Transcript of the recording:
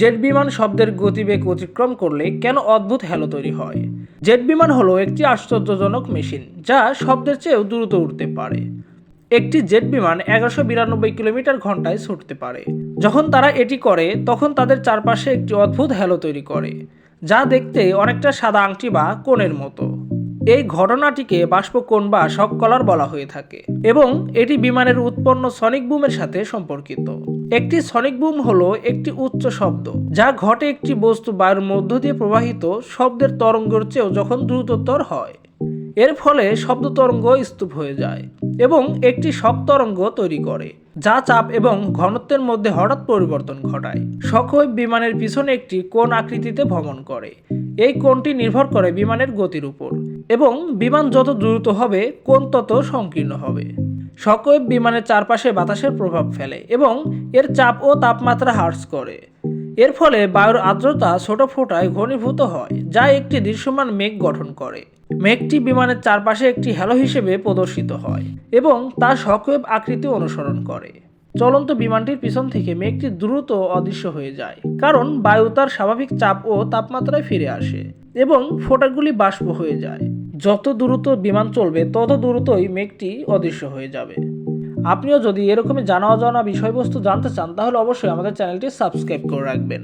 Jet বিমান শব্দের গতিবেগ অতিক্রম করলে কেন অদ্ভুত হ্যালো তৈরি হয়? জেট বিমান হলো একটি আশ্চর্যজনক মেশিন, যা শব্দের চেয়েও দ্রুত উঠতে পারে। একটি জেট বিমান এগারোশো বিরানব্বই কিলোমিটার ঘন্টায় ছুটতে পারে। যখন তারা এটি করে, তখন তাদের চারপাশে একটি অদ্ভুত হ্যালো তৈরি করে, যা দেখতে অনেকটা সাদা আংটি বা কোণের মতো। এই ঘটনাটিকে বাষ্পকোণ বা শক কলার বলা হয়ে থাকে এবং এটি বিমানের উৎপন্ন সনিক বুমের সাথে সম্পর্কিত। একটি সনিক বুম হলো একটি উচ্চ শব্দ, যা ঘটে একটি বস্তু বায়ুর মধ্য দিয়ে প্রবাহিত শব্দের তরঙ্গের চেয়েও যখন দ্রুততর হয়। এর ফলে শব্দ তরঙ্গ স্তূপ হয়ে যায় এবং একটি শক তরঙ্গ তৈরি করে, যা চাপ এবং ঘনত্বের মধ্যে হঠাৎ পরিবর্তন ঘটায়। শকওয়েভ বিমানের পিছনে একটি কোণ আকৃতিতে ভ্রমণ করে এই কোণটি নির্ভর করে বিমানের গতির উপর এবং বিমান যত দ্রুত হবে, কোণ তত সংকীর্ণ হবে। শকওয়েভ বিমানের চারপাশে বাতাসের প্রভাব ফেলে এবং এর চাপ ও তাপমাত্রা হ্রাস করে। এর ফলে বায়ুর আর্দ্রতা ছোট ফোঁটায় ঘনীভূত হয়, যা একটি দৃশ্যমান মেঘ গঠন করে। মেঘটি বিমানের চারপাশে একটি হ্যালো হিসেবে প্রদর্শিত হয় এবং তা শকওয়েভ আকৃতি অনুসরণ করে। চলন্ত বিমানটির পিছন থেকে মেঘটি দ্রুত অদৃশ্য হয়ে যায়, কারণ বায়ু তার স্বাভাবিক চাপ ও তাপমাত্রায় ফিরে আসে এবং ফোটাগুলি বাষ্প হয়ে যায়। যত দ্রুত বিমান চলবে, তত দ্রুতই মেঘটি অদৃশ্য হয়ে যাবে। আপনিও যদি এরকমই জানা অজানা বিষয়বস্তু জানতে চান, তাহলে অবশ্যই আমাদের চ্যানেলটি সাবস্ক্রাইব করে রাখবেন।